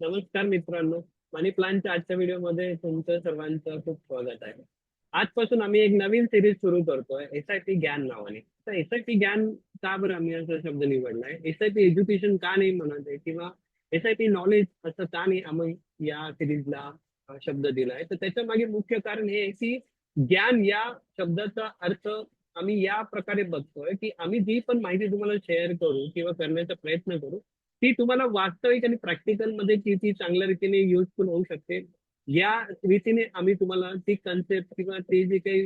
नमस्कार मित्रांनो. मनी प्लानच्या आजच्या व्हिडिओमध्ये तुमचं सर्वांचं खूप स्वागत आहे. आजपासून आम्ही एक नवीन सिरीज सुरू करतोय एस आय पी ज्ञान नावाने. तर एस आय पी ज्ञान का बरं आम्ही असा शब्द निवडलाय? एस आय पी एज्युकेशन का नाही म्हणत आहे किंवा एस आय पी नॉलेज असं का नाही आम्ही या सिरीजला शब्द दिलाय? तर त्याच्यामागे मुख्य कारण हे आहे की ज्ञान या शब्दाचा अर्थ आम्ही या प्रकारे बघतोय की आम्ही जी पण माहिती तुम्हाला शेअर करू किंवा करण्याचा प्रयत्न करू ती तुम्हाला वास्तविक आणि प्रॅक्टिकलमध्ये किती चांगल्या रीतीने युजफुल होऊ शकते. या रीतीने आम्ही तुम्हाला ती कन्सेप्ट किंवा ती जी काही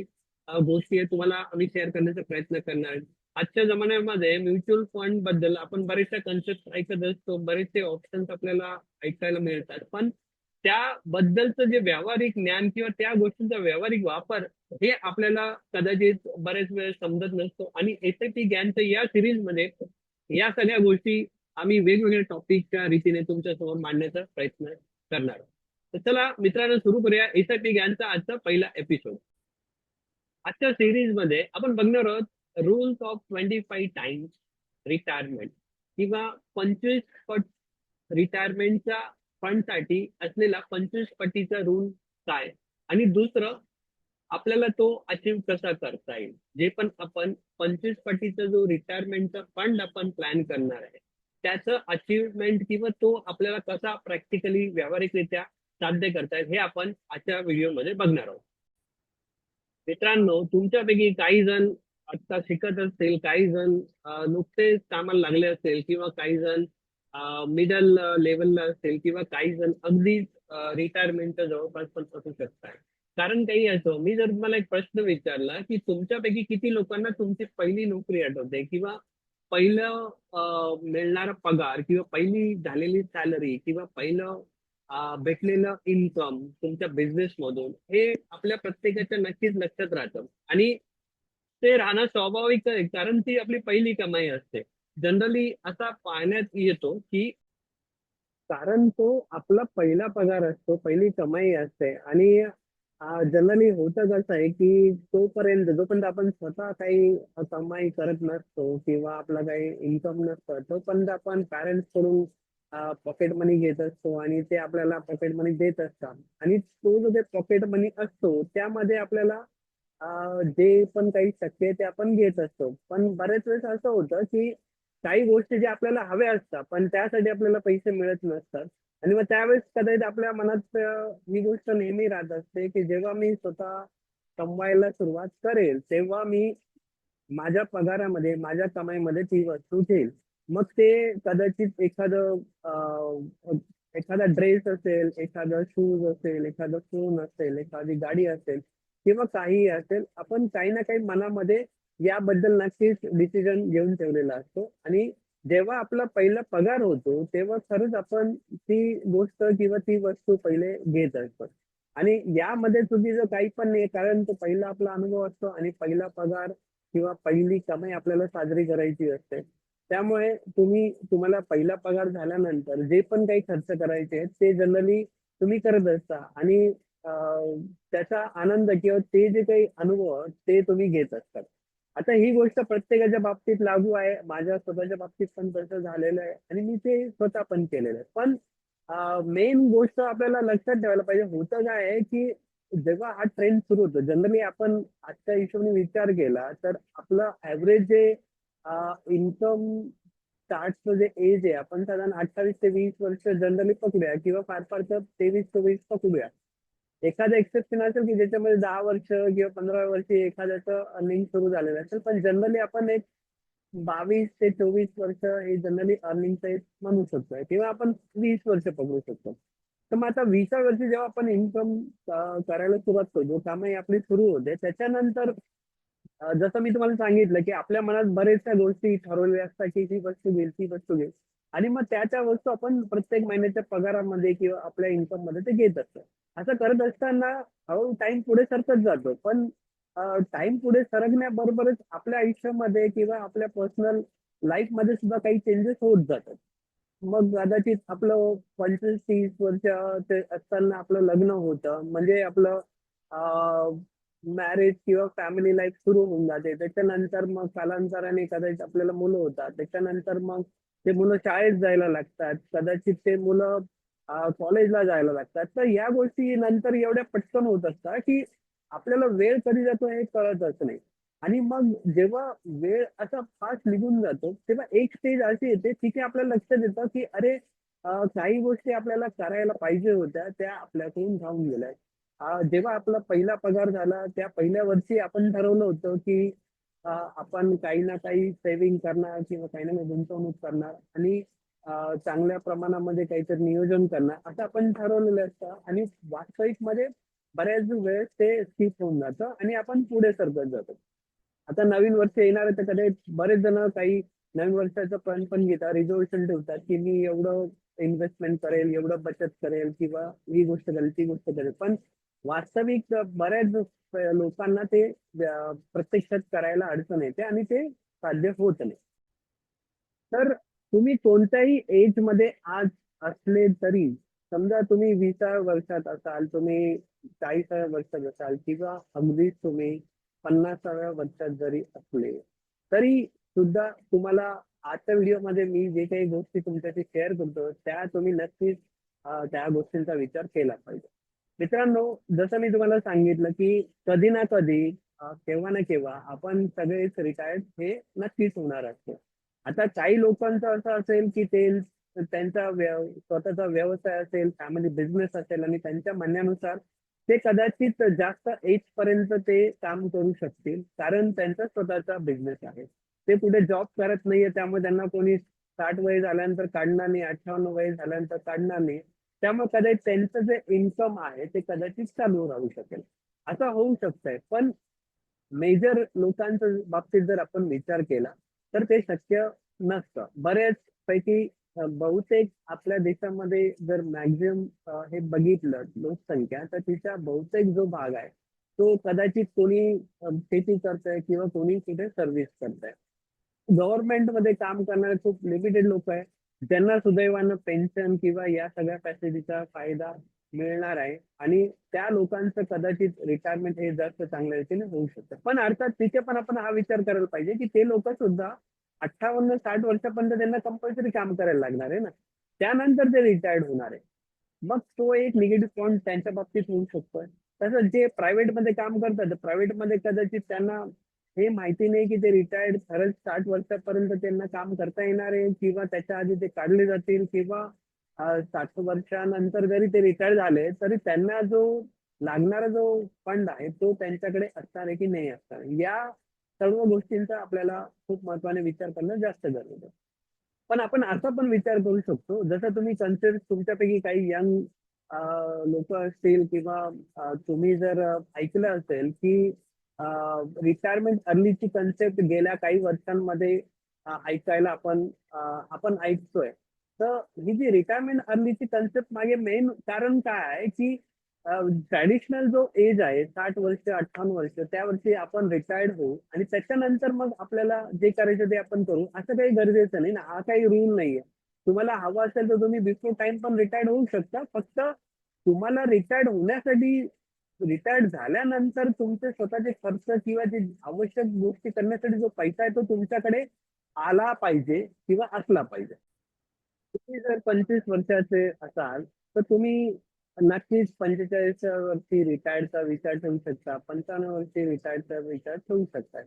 गोष्टी आहे तुम्हाला आम्ही शेअर करण्याचा प्रयत्न करणार. आजच्या जमान्यामध्ये म्युच्युअल फंडबद्दल आपण बरेचशा कन्सेप्ट ऐकत असतो. बरेचसे ऑप्शन्स आपल्याला ऐकायला मिळतात. पण त्याबद्दलचं जे व्यावहारिक ज्ञान किंवा त्या गोष्टींचा व्यावहारिक वापर हे आपल्याला कदाचित बरेच वेळ समजत नसतो. आणि एस आय पी ज्ञानच्या या सिरीजमध्ये या सगळ्या गोष्टी आम्ही वेगवेगळ्या टॉपिकच्या रीतीने तुमच्यासमोर मांडण्याचा प्रयत्न करणार आहोत. तर चला मित्रांनो सुरू करूया एसआयपी गॅनचा आजचा पहिला एपिसोड आजच्या सिरीजमध्ये आपण बघणार आहोत rules of twenty five times retirement किंवा पंचवीस पट रिटायरमेंटच्या फंडसाठी असलेला पंचवीस पटीचा रूल काय? आणि दुसरं आपल्याला तो अचीव कसा करता येईल? जे पण आपण पंचवीस पटीचा जो रिटायरमेंटचा फंड आपण प्लॅन करणार आहे त्याचं अचीवमेंट किंवा तो आपल्याला कसा प्रॅक्टिकली व्यावहारिकरित्या साध्य करता हे आपण आजच्या व्हिडिओमध्ये बघणार आहोत. मित्रांनो तुमच्यापैकी काही जण आता शिकत असतील काही जण नुकतेच कामाला लागले असेल किंवा काही जण मिडल लेवलला असेल किंवा काही जण अगदीच रिटायरमेंटच्या जवळपास पण असू शकतात. कारण काही असो मी जर तुम्हाला एक प्रश्न विचारला की तुमच्यापैकी किती लोकांना तुमची पहिली नोकरी आठवते किंवा पहिलं मिळणारा पगार किंवा पहिली झालेली सॅलरी किंवा पहिलं भेटलेलं इन्कम तुमच्या बिझनेस मधून हे आपल्या प्रत्येकाच्या नक्कीच लक्षात राहतं. आणि ते राहणं स्वाभाविक आहे कारण ती आपली पहिली कमाई असते. जनरली असा पाहण्यात येतो की कारण तो आपला पहिला पगार असतो पहिली कमाई असते आणि जनरली होतं कसं आहे की तोपर्यंत जोपर्यंत आपण स्वतः काही कमाई करत नसतो किंवा आपला काही इन्कम नसतं तोपर्यंत आपण पॅरेंट्सकडून पॉकेट मनी घेत असतो आणि ते आपल्याला पॉकेट मनी देत असतात. आणि तो जो ते पॉकेट मनी असतो त्यामध्ये आपल्याला जे पण काही शक्य आहे ते आपण घेत असतो. पण बऱ्याच वेळेस असं होतं की काही गोष्टी ज्या आपल्याला हव्या असतात पण त्यासाठी आपल्याला पैसे मिळत नसतात. आणि मग त्यावेळेस कदाचित आपल्या मनात ही गोष्ट नेहमी राहत असते की जेव्हा मी स्वतः कमवायला सुरुवात करेल तेव्हा मी माझ्या पगारामध्ये माझ्या कमाईमध्ये ती वस्तू घेईल मग ते कदाचित एखादं एखादा ड्रेस असेल एखादा शूज असेल एखादं फोन असेल एखादी गाडी असेल किंवा काहीही असेल आपण काही ना काही मनामध्ये याबद्दल नक्कीच डिसिजन घेऊन ठेवलेला असतो. आणि जेव्हा आपला पहिला पगार होतो तेव्हा खरंच आपण ती गोष्ट किंवा ती वस्तू पहिले घेत असतो. आणि यामध्ये चुकीचं काही पण नाही कारण तो पहिला आपला अनुभव असतो आणि पहिला पगार किंवा पहिली कमाई आपल्याला साजरी करायची असते. त्यामुळे तुम्ही तुम्हाला पहिला पगार झाल्यानंतर जे पण काही खर्च करायचे आहेत ते जनरली तुम्ही करत असता. आणि त्याचा आनंद किंवा ते जे काही अनुभव ते तुम्ही घेत असतात. आता ही गोष्ट प्रत्येकाच्या बाबतीत लागू आहे. माझ्या स्वतःच्या बाबतीत पण तसं झालेलं आहे आणि मी ते स्वतः पण केलेलं आहे. पण मेन गोष्ट आपल्याला लक्षात ठेवायला पाहिजे. होतं काय आहे की जेव्हा हा ट्रेंड सुरू होतो जनरली आपण आजच्या हिशोबाने विचार केला तर आपलं ऍव्हरेज जे इन्कम स्टार्टचं जे एज आहे आपण साधारण अठ्ठावीस ते वीस वर्ष जनरली पकडूया किंवा फार फार तर तेवीस चोवीस पकडूया. एखादं एक्सेप्शन असेल की ज्याच्यामध्ये दहा वर्ष किंवा पंधरा वर्षी एखाद्याचं अर्निंग सुरू झालेलं असेल पण जनरली आपण एक बावीस ते चोवीस वर्ष हे जनरली अर्निंगचं एक म्हणू शकतो किंवा आपण वीस वर्ष पकडू शकतो. तर मग आता वीसा वर्षी जेव्हा आपण इन्कम करायला सुरुवात करतो कामही आपली सुरू होते त्याच्यानंतर जसं मी तुम्हाला सांगितलं की आपल्या मनात बरेचशा गोष्टी ठरवलेल्या असतात की ही वस्तू घेईल ती वस्तू घेईल. आणि मग त्या त्या वस्तू आपण प्रत्येक महिन्याच्या पगारामध्ये किंवा आपल्या इन्कममध्ये ते घेत असतो. असं करत असताना हळूहळू टाइम पुढे सरकत जातो. पण टाइम पुढे सरकण्याबरोबरच आपल्या आयुष्यामध्ये किंवा आपल्या पर्सनल लाईफमध्ये सुद्धा काही चेंजेस होत जातात. मग कदाचित आपलं पंचवीस तीस वर्ष ते असताना आपलं लग्न होतं. म्हणजे आपलं मॅरेज किंवा फॅमिली लाईफ सुरू होऊन जाते. त्याच्यानंतर मग कालांतराने कदाचित आपल्याला मुलं होतात. त्याच्यानंतर मग ते मुलं शाळेत जायला लागतात. कदाचित ते मुलं कॉलेजला जायला लागतात. तर या गोष्टी नंतर एवढ्या पटकन होत असतात की आपल्याला वेळ कधी जातो हे कळतच नाही. आणि मग जेव्हा वेळ असा फास्ट निघून जातो तेव्हा एक स्टेज अशी येते तिथे आपल्याला लक्षात येतं की अरे काही गोष्टी आपल्याला करायला पाहिजे होत्या त्या आपल्याकडून धावून गेल्या. जेव्हा आपला पहिला पगार झाला त्या पहिल्या वर्षी आपण ठरवलं होतं की आपण काही ना काही सेव्हिंग करणार किंवा काही ना काही गुंतवणूक करणार. आणि चांगल्या प्रमाणामध्ये काहीतरी नियोजन करणार असं आपण ठरवलेलं असतं आणि वास्तविकमध्ये बऱ्याच वेळेस ते स्किप होऊन जातं आणि आपण पुढे सरकत जातो. आता नवीन वर्ष येणार आहे तर कदाचित बरेच जण काही नवीन वर्षाचं प्लॅन पण घेतात रिझोल्युशन ठेवतात की मी एवढं इन्व्हेस्टमेंट करेल एवढं बचत करेल किंवा ही गोष्ट करेल ती गोष्ट करेल. पण वास्तविक बऱ्याच लोकांना ते प्रत्यक्षात करायला अडचण येते आणि ते साध्य होत नाही. तर तुम्ही कोणत्याही एजमध्ये आज असले तरी समजा तुम्ही विसाव्या वर्षात असाल तुम्ही चाळीसाव्या वर्षात असाल किंवा अगदी तुम्ही पन्नासाव्या वर्षात जरी असले तरी सुद्धा तुम्हाला आजच्या व्हिडिओमध्ये मी जे काही गोष्टी तुमच्याशी शेअर करतो त्या तुम्ही नक्कीच त्या गोष्टींचा विचार केला पाहिजे. मित्रांनो जसं मी तुम्हाला सांगितलं की कधी ना कधी केव्हा ना केव्हा आपण सगळेच रिटायर्ड हे नक्कीच होणार असतो. आता काही लोकांचं असं असेल की ते त्यांचा व्यव स्वतःचा व्यवसाय असेल फॅमिली बिझनेस असेल आणि त्यांच्या म्हणण्यानुसार ते कदाचित जास्त एज पर्यंत ते काम करू शकतील कारण त्यांचा स्वतःचा बिझनेस आहे. ते पुढे जॉब करत नाहीये त्यामुळे त्यांना कोणी साठ वय झाल्यानंतर काढणार नाही अठ्ठावन्न वय झाल्यानंतर काढणार नाही. त्यामुळे कदाचित त्यांचं जे इन्कम आहे ते कदाचित चालू राहू शकेल. असं होऊ शकतंय. पण मेजर लोकांच्या बाबतीत जर आपण विचार केला तर ते शक्य नसतं. बऱ्याच पैकी बहुतेक आपल्या देशामध्ये जर मॅक्झिमम हे बघितलं लोकसंख्या तर तिचा बहुतेक जो भाग आहे तो कदाचित कोणी शेती करतंय किंवा कोणी कुठे सर्व्हिस करतंय. गव्हर्नमेंटमध्ये काम करणारे खूप लिमिटेड लोक आहे ज्यांना सुदैवानं पेन्शन किंवा या सगळ्या फॅसिलिटीचा फायदा मिळणार आहे. आणि त्या लोकांचं कदाचित रिटायरमेंट हे जास्त चांगल्या रीतीने होऊ शकतं. पण अर्थात तिथे पण आपण हा विचार करायला पाहिजे की ते लोक सुद्धा अठ्ठावन्न साठ वर्षापर्यंत त्यांना कंपल्सरी काम करायला लागणार आहे ना. त्यानंतर ते रिटायर्ड होणार आहे. मग तो एक निगेटिव्ह पॉईंट त्यांच्या बाबतीत होऊ शकतोय तसंच जे प्रायव्हेटमध्ये काम करतात प्रायव्हेटमध्ये कदाचित त्यांना हे माहिती नाही की ते रिटायर्ड खरंच साठ वर्षापर्यंत त्यांना काम करता येणार आहे किंवा त्याच्या आधी ते काढले जातील किंवा साठ वर्षानंतर जरी ते रिटायर झाले तरी त्यांना जो लागणारा जो फंड आहे तो त्यांच्याकडे असणार आहे की नाही असणार या सर्व गोष्टींचा आपल्याला खूप महत्वाने विचार करणं जास्त गरजेचं आहे. पण आपण असा पण विचार करू शकतो जसं तुम्ही कन्सेप्ट तुमच्यापैकी काही यंग लोक असतील किंवा तुम्ही जर ऐकलं असेल की रिटायरमेंट अर्लीची कन्सेप्ट गेल्या काही वर्षांमध्ये ऐकायला आपण आपण ऐकतोय तर ही जी रिटायरमेंट अर्लीची कन्सेप्ट मागे मेन कारण काय आहे की ट्रॅडिशनल जो एज आहे साठ वर्ष अठ्ठावन्न वर्ष त्या वर्षी आपण रिटायर्ड होऊ आणि त्याच्यानंतर मग आपल्याला जे करायचं ते आपण करू असं काही गरजेचं नाही ना. हा काही रूल नाहीये. तुम्हाला हवं असेल तर तुम्ही बिफोर टाइम पण रिटायर्ड होऊ शकता. फक्त तुम्हाला रिटायर्ड होण्यासाठी रिटायर्ड झाल्यानंतर तुमचे स्वतःचे खर्च किंवा जे आवश्यक गोष्टी करण्यासाठी जो पैसा आहे तो तुमच्याकडे आला पाहिजे किंवा असला पाहिजे. तुम्ही जर पंचवीस वर्षाचे असाल तर तुम्ही नक्कीच पंचेचाळीस वर्षी रिटायर्डचा विचार ठेवू शकता पंचावन्न वर्षी रिटायर्डचा विचार ठेवू शकता.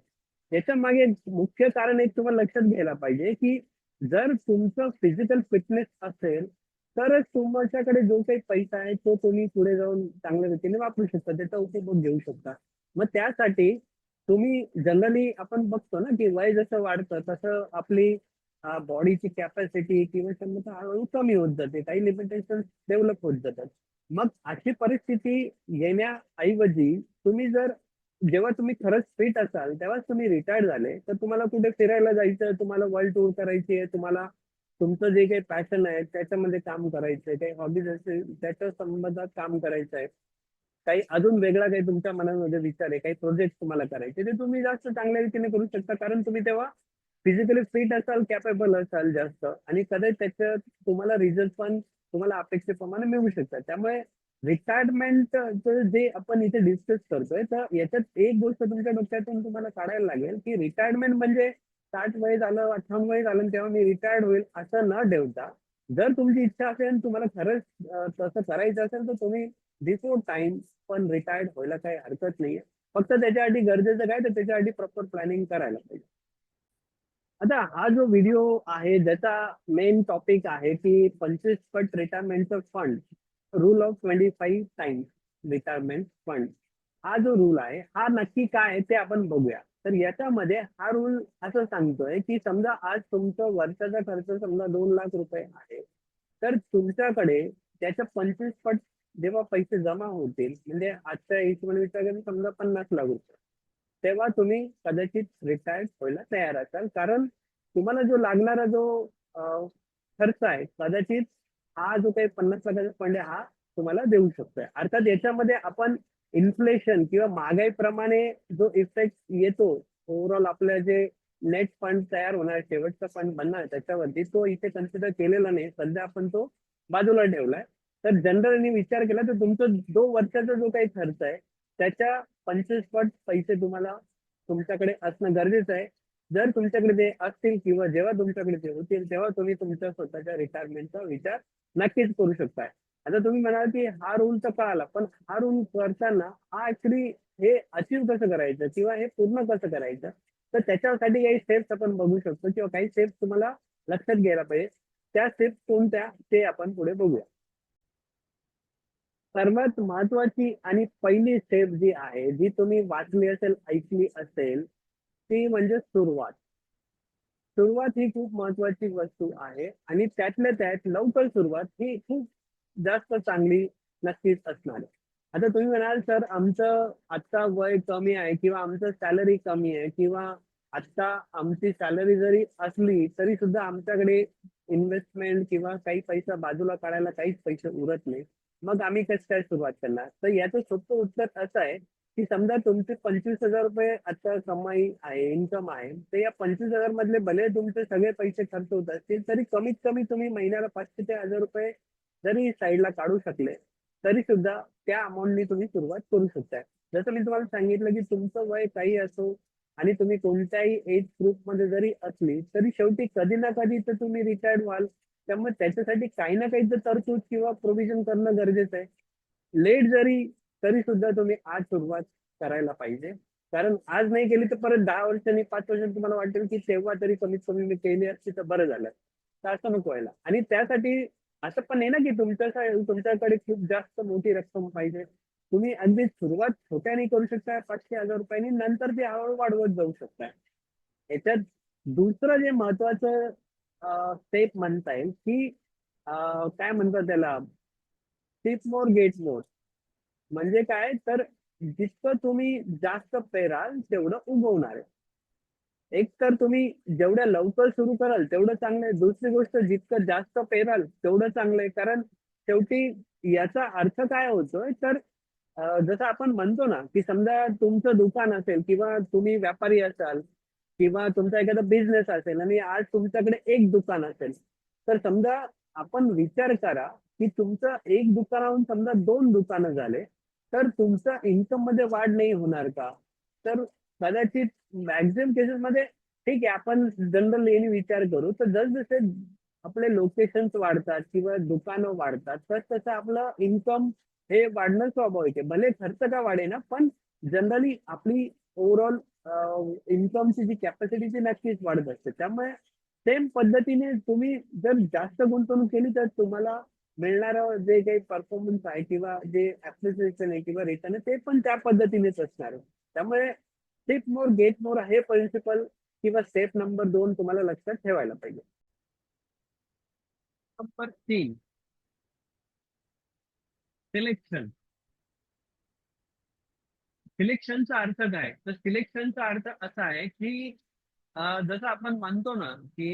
याच्या मागे मुख्य कारण एक तुम्हाला लक्षात घ्यायला पाहिजे की जर तुमचं फिजिकल फिटनेस असेल तरच तुमच्याकडे जो काही पैसा आहे तो तुम्ही पुढे जाऊन चांगल्या रीतीने वापरू शकता त्याचा उपभोग घेऊ शकता. मग त्यासाठी तुम्ही जनरली आपण बघतो ना की वय जसं वाढतं तसं आपली बॉडीची कॅपॅसिटी किंवा क्षमता हळूहळू कमी होत जाते. काही लिमिटेशन डेव्हलप होत जातात. मग अशी परिस्थिती येण्याऐवजी तुम्ही जर जेव्हा तुम्ही खरंच फिट असाल तेव्हाच तुम्ही रिटायर्ड झाले तर तुम्हाला कुठे फिरायला जायचं तुम्हाला वर्ल्ड टूर करायची आहे तुम्हाला तुमचं जे काही पॅशन आहे त्याच्यामध्ये काम करायचंय काही हॉबीज असेल त्याच्या संबंधात काम करायचं आहे काही अजून वेगळा काही तुमच्या मनामध्ये विचार आहे काही प्रोजेक्ट तुम्हाला करायचे ते तुम्ही जास्त चांगल्या रीतीने करू शकता. कारण तुम्ही तेव्हा फिजिकली फिट असाल कॅपेबल असाल जास्त. आणि कदाचित त्याच्यात तुम्हाला रिझल्ट पण तुम्हाला अपेक्षेप्रमाणे मिळू शकतात. त्यामुळे रिटायरमेंट जे आपण इथे डिस्कस करतोय तर याच्यात एक गोष्ट तुमच्या डोक्यातून तुम्हाला काढायला लागेल की रिटायरमेंट म्हणजे साठ वय झालं अठ्ठावन्न वय झालं तेव्हा मी रिटायर्ड होईल असं न ठेवता जर तुमची इच्छा असेल तुम्हाला खरंच तसं करायचं असेल तर तुम्ही बिफोर टाइम पण रिटायर्ड व्हायला काही हरकत नाहीये. फक्त त्याच्यासाठी गरजेचं काय? तर त्याच्यासाठी प्रॉपर प्लॅनिंग करायला पाहिजे. आता हा जो व्हिडिओ आहे ज्याचा मेन टॉपिक आहे की पंचवीस पट रिटायरमेंटचं fund rule of twenty five times retirement fund हा जो रूल आहे हा नक्की काय आहे ते आपण बघूया. तर याच्यामध्ये हा रूल असं सांगतोय की समजा आज तुमचं वर्षाचा खर्च समजा दोन लाख रुपये आहे तर तुमच्याकडे त्याच्या पंचवीस पट जेव्हा पैसे जमा होतील म्हणजे आजच्या हिशोबाने विचार समजा पन्नास लाख रुपये. तेव्हा तुम्ही कदाचित रिटायर्ड व्हायला तयार असाल. कारण तुम्हाला जो लागणारा जो खर्च आहे कदाचित हा जो काही पन्नास लाखाचा फंड आहे हा तुम्हाला देऊ शकतोय. अर्थात याच्यामध्ये आपण इन्फ्लेशन किंवा महागाईप्रमाणे जो इफेक्ट येतो ओव्हरऑल आपल्या जे नेट फंड तयार होणार शेवटचा फंड बनणार त्याच्यावरती तो इथे कन्सिडर केलेला नाही. सध्या आपण तो बाजूला ठेवलाय. तर जनरली विचार केला तर तुमचं जो वर्षाचा जो काही खर्च आहे त्याच्या पंचवीस पट पैसे तुम्हाला तुमच्याकडे असणं गरजेचं आहे. जर तुमच्याकडे ते असतील किंवा जेव्हा तुमच्याकडे ते होतील तेव्हा तुम्ही तुमच्या स्वतःच्या रिटायरमेंटचा विचार नक्कीच करू शकताय आता तुम्ही म्हणाल की हा रूल तर कळाला पण हा रूल करताना हा ऍक्च्युली हे अचीव कसं करायचं किंवा हे पूर्ण कसं करायचं? तर त्याच्यासाठी काही स्टेप्स आपण बघू शकतो किंवा काही स्टेप्स तुम्हाला लक्षात घ्यायला पाहिजे. त्या स्टेप्स कोणत्या ते आपण पुढे बघूया. सर्वात महत्वाची आणि पहिली स्टेप जी आहे जी तुम्ही वाचली असेल ऐकली असेल ती म्हणजे सुरुवात. सुरुवात ही खूप महत्वाची वस्तू आहे आणि त्यातल्या त्यात लवकर सुरुवात ही खूप जास्त चांगली नक्कीच असणार आहे. आता तुम्ही म्हणाल सर आमचं आत्ता वय कमी आहे किंवा आमचं सॅलरी कमी आहे किंवा आत्ता आमची सॅलरी जरी असली तरी सुद्धा आमच्याकडे इन्व्हेस्टमेंट किंवा काही पैसा बाजूला काढायला काहीच पैसे उरत नाही. मग आम्ही कसं काय सुरुवात करणार? तर याचं सोपं उत्तर असं आहे की समजा तुमचे पंचवीस हजार रुपये आता कमाई आहे इन्कम आहे तर या पंचवीस हजार मधले भले तुमचे सगळे पैसे खर्च होत असतील तरी कमीत कमी तुम्ही महिन्याला पाचशे ते हजार रुपये जरी साईडला काढू शकले तरी सुद्धा त्या अमाऊंटनी तुम्ही सुरुवात करू शकताय. जसं मी तुम्हाला सांगितलं की तुमचं वय काही असो आणि तुम्ही कोणत्याही एज ग्रुपमध्ये जरी असली तरी शेवटी कधी ना कधी तर तुम्ही रिटायर्ड व्हाल. त्यामुळे त्याच्यासाठी काही ना काही तर तरतूद किंवा प्रोव्हिजन करणं गरजेचं आहे. लेट जरी तरी सुद्धा तुम्ही आज सुरुवात करायला पाहिजे. कारण आज नाही केली तर परत दहा वर्षांनी पाच वर्षांनी तुम्हाला वाटेल की तेव्हा तरी कमीत कमी मी केली असती तर बरं झालं. तर असं नको व्हायला. आणि त्यासाठी असं पण नाही ना की तुमच्या तुमच्याकडे खूप जास्त मोठी रक्कम पाहिजे. तुम्ही अगदी सुरुवात छोट्याने करू शकता पाचशे हजार रुपयांनी नंतर ते हळूहळू वाढवत जाऊ शकता. याच्यात दुसरं जे महत्वाचं ते म्हणता येईल की काय म्हणतात त्याला? टिप मोर गेट मोर म्हणजे काय? तर जितकं तुम्ही जास्त पेराल तेवढं उगवणार. आहे एक तर तुम्ही जेवढ्या लवकर सुरू कराल तेवढं चांगलं आहे. दुसरी गोष्ट जितकं जास्त पेराल तेवढं चांगलं आहे. कारण शेवटी याचा अर्थ काय होतोय? तर जसं आपण म्हणतो ना की समजा तुमचं दुकान असेल किंवा तुम्ही व्यापारी असाल किंवा तुमचा एखादा बिझनेस असेल आणि आज तुमच्याकडे एक दुकान असेल तर समजा आपण विचार करा की तुमचं एक दुकानाहून समजा दोन दुकानं झाले तर तुमचा इन्कममध्ये वाढ नाही होणार का? तर कदाचित मॅक्झिमम केसेस मध्ये ठीक आहे आपण जनरल यांनी विचार करू तर जसजसे आपले लोकेशन्स वाढतात किंवा दुकानं वाढतात तर तसं आपलं इन्कम हे वाढणं स्वाभाविक आहे. भले खर्च का वाढेना पण जनरली आपली ओव्हरऑल इन्कमची जी कॅपॅसिटी ती नक्कीच वाढत असते. त्यामुळे सेम पद्धतीने तुम्ही जर जास्त गुंतवणूक केली तर तुम्हाला मिळणारं जे काही परफॉर्मन्स आहे किंवा जे ऍप्रिसिएशन आहे किंवा रिटर्न आहे ते पण त्या पद्धतीनेच असणार. त्यामुळे टिप मोर गेट मोर हे प्रिन्सिपल किंवा स्टेप नंबर दोन तुम्हाला लक्षात ठेवायला पाहिजे. नंबर तीन. सिलेक्शन सिलेक्शनचा अर्थ काय? तर सिलेक्शनचा अर्थ असा आहे की जसं आपण मानतो ना की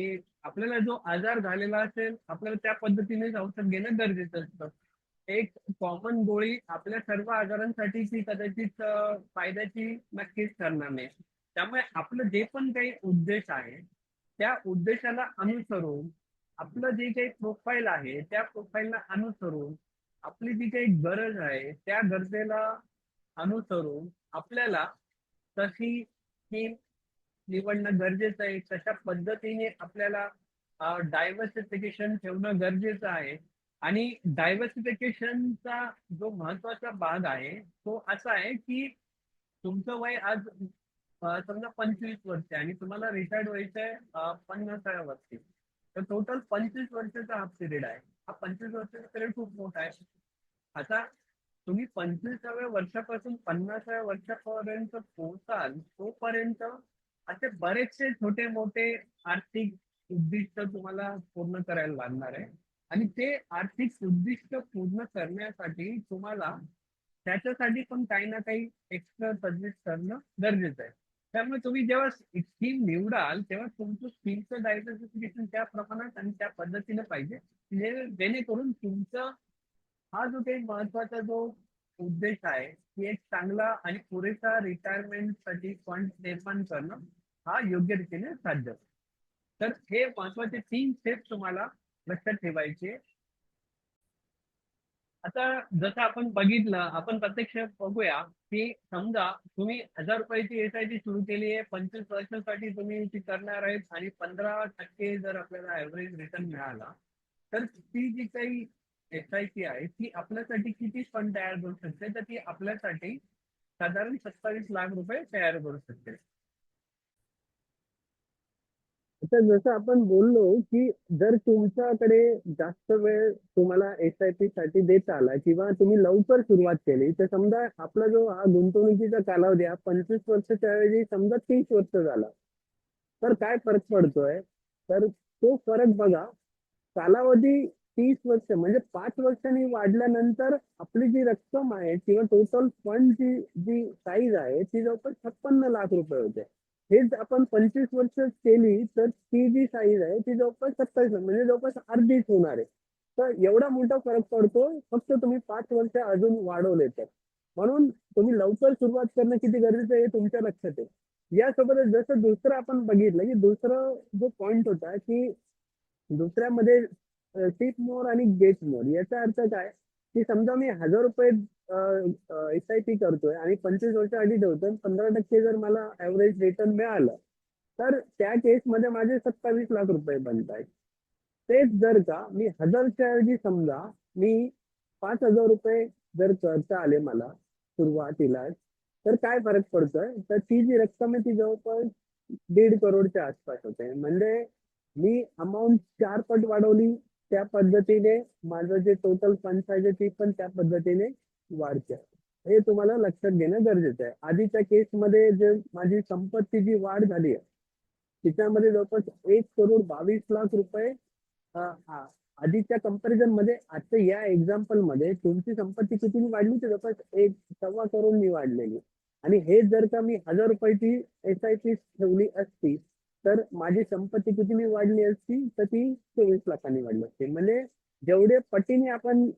आपल्याला जो आजार झालेला असेल आपल्याला त्या पद्धतीनेच औषध घेणं गरजेचं असतं. एक कॉमन गोळी आपल्या सर्व आजारांसाठी ती कदाचित फायद्याची नक्कीच ठरणार नाही. त्यामुळे आपलं जे पण काही उद्देश आहे त्या उद्देशाला अनुसरून आपलं जे काही प्रोफाईल आहे त्या प्रोफाईलला अनुसरून आपली जी काही गरज आहे त्या गरजेला अनुसरून आपल्याला तशी स्कीम निवडणं गरजेचं आहे तशा पद्धतीने आपल्याला डायव्हर्सिफिकेशन ठेवणं गरजेचं आहे आणि डायव्हर्सिफिकेशनचा जो महत्त्वाचा भाग आहे तो असा आहे की तुमचं वय आज समजा पंचवीस वर्ष आहे आणि तुम्हाला रिटायर्ड व्हायचं आहे पन्नासाव्या वर्षी. तर टोटल पंचवीस वर्षाचा हा पिरियड आहे. हा पंचवीस वर्षाचा पिरियड खूप मोठा आहे. आता तुम्ही पंचवीसाव्या वर्षापासून पन्नासाव्या वर्षापर्यंत पोहोचाल तोपर्यंत असे बरेचसे छोटे मोठे आर्थिक उद्दिष्ट तुम्हाला पूर्ण करायला लागणार आहे. आणि ते आर्थिक उद्दिष्ट पूर्ण करण्यासाठी तुम्हाला त्याच्यासाठी पण काही ना काही एक्स्ट्रा सर्व्हिस करणं गरजेचं आहे. त्यामुळे तुम्ही जेव्हा स्कीम निवडाल तेव्हा तुमचं स्कीमचं डायव्हर्सिफिकेशन त्या प्रमाणात आणि त्या पद्धतीने पाहिजे. जेणेकरून तुमचं हा जो काही महत्त्वाचा जो उद्देश आहे की एक चांगला आणि पुरेसा रिटायरमेंटसाठी फंड निर्माण करणं हा योग्य रीतीने साध्य. तर हे महत्त्वाचे तीन स्टेप तुम्हाला लक्षात ठेवायचे. आता जसं आपण बघितलं आपण प्रत्यक्ष बघूया की समजा तुम्ही हजार रुपयाची एस आय टी सुरू केली आहे पंचवीस वर्षांसाठी तुम्ही ती करणार आहेत आणि पंधरा टक्के जर आपल्याला ऍव्हरेज रिटर्न मिळाला तर ती जी काही एस आय पी आहे ती आपल्यासाठी किती फंड तयार करू शकते? तर ती आपल्यासाठी साधारण सत्तावीस लाख रुपये तयार करू शकते. आता जसं आपण बोललो की जर तुमच्याकडे जास्त वेळ तुम्हाला एस आय पी साठी देत आला किंवा तुम्ही लवकर सुरुवात केली तर समजा आपला जो हा गुंतवणुकीचा कालावधी हा पंचवीस वर्षाच्या ऐवजी समजा तीस वर्ष झाला तर काय फरक पडतोय? तर तो फरक बघा. कालावधी तीस वर्ष म्हणजे पाच वर्षांनी वाढल्यानंतर आपली जी रक्कम आहे किंवा टोटल फंड जी साईज आहे ती जवळपास छप्पन्न लाख रुपये होते. हेच आपण पंचवीस वर्ष केली तर ती जी साईज आहे ती जवळपास सत्तावीस म्हणजे जवळपास अर्धीच होणार आहे. तर एवढा मोठा फरक पडतो फक्त तुम्ही पाच वर्ष अजून वाढवले तर. म्हणून तुम्ही लवकर सुरुवात करणं किती गरजेचं आहे हे तुमच्या लक्षात आहे. यासोबतच जसं दुसरं आपण बघितलं की दुसरं जो पॉइंट होता की दुसऱ्यामध्ये टिप मोर आणि गेट मोर याचा अर्थ काय? की समजा मी हजार रुपये एस आय पी करतोय आणि पंचवीस वर्ष आधी ठेवतोय पंधरा टक्के जर मला ऍव्हरेज रिटर्न मिळालं तर त्या केसमध्ये माझे सत्तावीस लाख रुपये बनत आहेत तेच जर का मी हजारच्या ऐवजी समजा मी पाच हजार रुपये जर करता आले मला सुरुवातीला तर काय फरक पडतोय? तर ती जी रक्कम आहे ती जवळपास दीड करोडच्या आसपास होते. म्हणजे मी अमाऊंट चार पट वाढवली त्या पद्धतीने माझं जे टोटल फंड्स आहे ती पण त्या पद्धतीने वाढते हे तुम्हाला लक्षात घेणं गरजेचं आहे. आधीच्या केसमध्ये जे माझी संपत्तीची वाढ झाली आहे तिच्यामध्ये जवळपास एक करोड बावीस लाख रुपये आधीच्या कंपॅरिझनमध्ये आता या एक्झाम्पलमध्ये तुमची संपत्ती किती वाढली तर जवळपास एक सव्वा करोडनी वाढलेली. आणि हे जर का मी हजार रुपयाची एस आय पी ठेवली असती तर माझी संपत्ती किती वाढली असती तर ती चोवीस लाखांनी वाढली असते. म्हणजे जेवढे पटीने आपण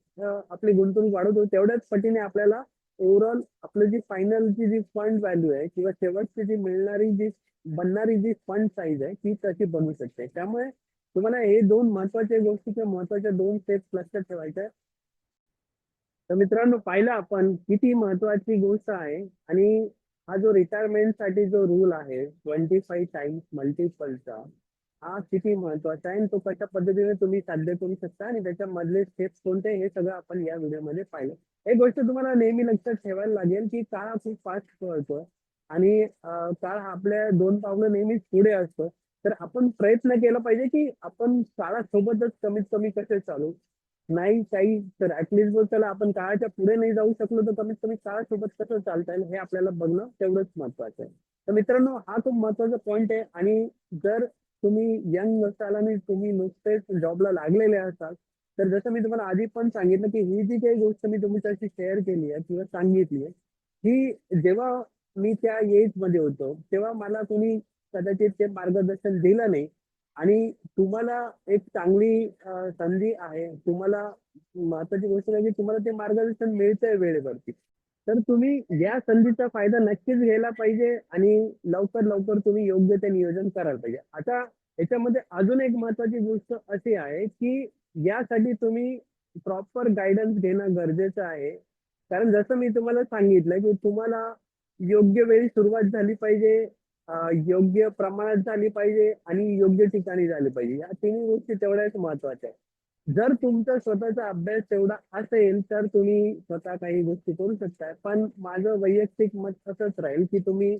आपली गुंतवणूक वाढवतो तेवढ्याच पटीने आपल्याला ओव्हरऑल आपलं जी फायनलची जी फंड व्हॅल्यू आहे किंवा शेवटची जी मिळणारी जी बनणारी जी फंड साईज आहे ती तशी बनू शकते. त्यामुळे तुम्हाला हे दोन महत्त्वाच्या गोष्टी किंवा महत्त्वाच्या दोन स्टेप्स लक्षात ठेवायच्या तर मित्रांनो पाहिलं आपण किती महत्वाची गोष्ट आहे आणि हा जो रिटायरमेंटसाठी जो रूल आहे ट्वेंटी फाईव्ह टाइम्स मल्टिपलचा हा किती महत्त्वाचा आहे? आणि तो कशा पद्धतीने तुम्ही साध्य करू शकता? आणि त्याच्या मधले स्टेप्स कोणते? हे सगळं आपण या व्हिडिओमध्ये पाहिलं. एक गोष्ट तुम्हाला नेहमी लक्षात ठेवायला लागेल की काळ हा खूप फास्ट कळतो आणि काळ हा आपल्या दोन पावलं नेहमीच पुढे असतो. तर आपण प्रयत्न केला पाहिजे की आपण काळासोबतच कमीत कमी कसे चालू? नाही काही तर ऍटलिस्ट जर त्याला आपण काळाच्या पुढे नाही जाऊ शकलो तर कमीत कमी काळासोबत कसं चालता येईल हे आपल्याला बघणं तेवढंच महत्वाचं आहे. तर मित्रांनो हा खूप महत्त्वाचा पॉईंट आहे आणि जर तुम्ही यंग असाल आणि तुम्ही नुकतेच जॉबला लागलेले असाल तर जसं मी तुम्हाला आधी पण सांगितलं की ही जी काही गोष्ट मी तुमच्याशी शेअर केली आहे किंवा सांगितली आहे ही जेव्हा मी त्या एजमध्ये होतो तेव्हा मला कोणी कदाचित ते मार्गदर्शन दिलं नाही आणि तुम्हाला एक चांगली संधी आहे. तुम्हाला महत्वाची गोष्ट म्हणजे तुम्हाला ते मार्गदर्शन मिळतंय वेळेवरती. तर तुम्ही या संधीचा फायदा नक्कीच घ्यायला पाहिजे आणि लवकर लवकर तुम्ही योग्य ते नियोजन करायला पाहिजे. आता याच्यामध्ये अजून एक महत्वाची गोष्ट अशी आहे की यासाठी तुम्ही प्रॉपर गायडन्स घेणं गरजेचं आहे. कारण जसं मी तुम्हाला सांगितलं की तुम्हाला योग्य वेळी सुरुवात झाली पाहिजे योग्य प्रमाणात झाली पाहिजे आणि योग्य ठिकाणी झाली पाहिजे. या तिन्ही गोष्टी तेवढ्याच महत्त्वाच्या आहेत. जर तुमचा स्वतःचा अभ्यास तेवढा असेल तर तुम्ही स्वतः काही गोष्टी करू शकताय पण माझं वैयक्तिक मत असंच राहील की तुम्ही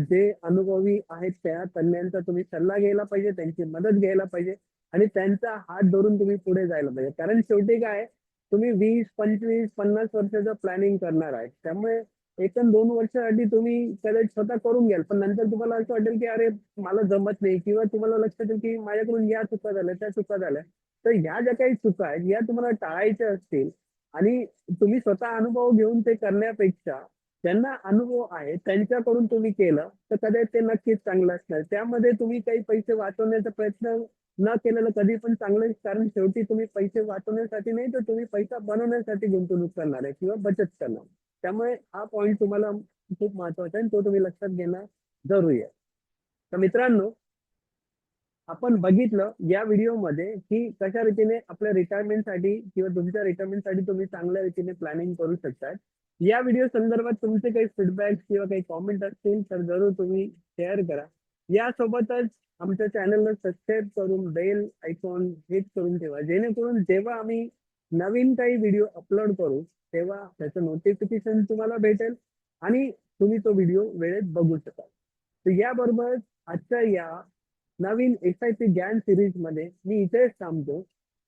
जे अनुभवी आहेत त्या तज्ञांचा तुम्ही सल्ला घ्यायला पाहिजे त्यांची मदत घ्यायला पाहिजे आणि त्यांचा हात धरून तुम्ही पुढे जायला पाहिजे. कारण शेवटी काय तुम्ही वीस पंचवीस पन्नास वर्षाचं प्लॅनिंग करणार आहे. त्यामुळे एक दोन वर्षासाठी तुम्ही कदाचित स्वतः करून घ्याल पण नंतर तुम्हाला असं वाटेल की अरे मला जमत नाही किंवा तुम्हाला लक्षात येईल की माझ्याकडून या चुका झाल्या त्या चुका झाल्या. तर ह्या ज्या काही चुका आहेत या तुम्हाला टाळायच्या असतील आणि तुम्ही स्वतः अनुभव घेऊन ते करण्यापेक्षा ज्यांना अनुभव आहे त्यांच्याकडून तुम्ही केलं तर कदाचित ते नक्कीच चांगलं असणार. त्यामध्ये तुम्ही काही पैसे वाचवण्याचा प्रयत्न न केलेलं कधी पण चांगलं कारण शेवटी तुम्ही पैसे वाचवण्यासाठी नाही तर तुम्ही पैसा बनवण्यासाठी गुंतवणूक करणार आहे किंवा बचत करणार. त्यामुळे हा पॉईंट तुम्हाला खूप महत्त्वाचा आहे आणि तो तुम्ही लक्षात घेणं जरुरी आहे. तर मित्रांनो आपण बघितलं या व्हिडिओमध्ये की कशा रीतीने आपल्या रिटायरमेंटसाठी किंवा तुमच्या रिटायरमेंटसाठी तुम्ही चांगल्या रीतीने प्लॅनिंग करू शकता. या व्हिडिओ संदर्भात तुमचे काही फीडबॅक किंवा काही कॉमेंट असतील तर जरूर तुम्ही शेअर करा. यासोबतच आमच्या चॅनलला सबस्क्राईब करून बेल आयकॉन हिट करून ठेवा. जेणेकरून जेव्हा आम्ही नवीन काही व्हिडिओ अपलोड करू तेव्हा त्याचं नोटिफिकेशन तुम्हाला भेटेल आणि तुम्ही तो व्हिडिओ वेळेत बघू शकाल. तर याबरोबर आजच्या या नवीन एस आय पी ज्ञान सिरीजमध्ये मी इथेच थांबतो.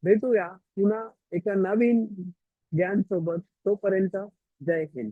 भेटूया पुन्हा एका नवीन ज्ञान सोबत. तोपर्यंत जय हिंद.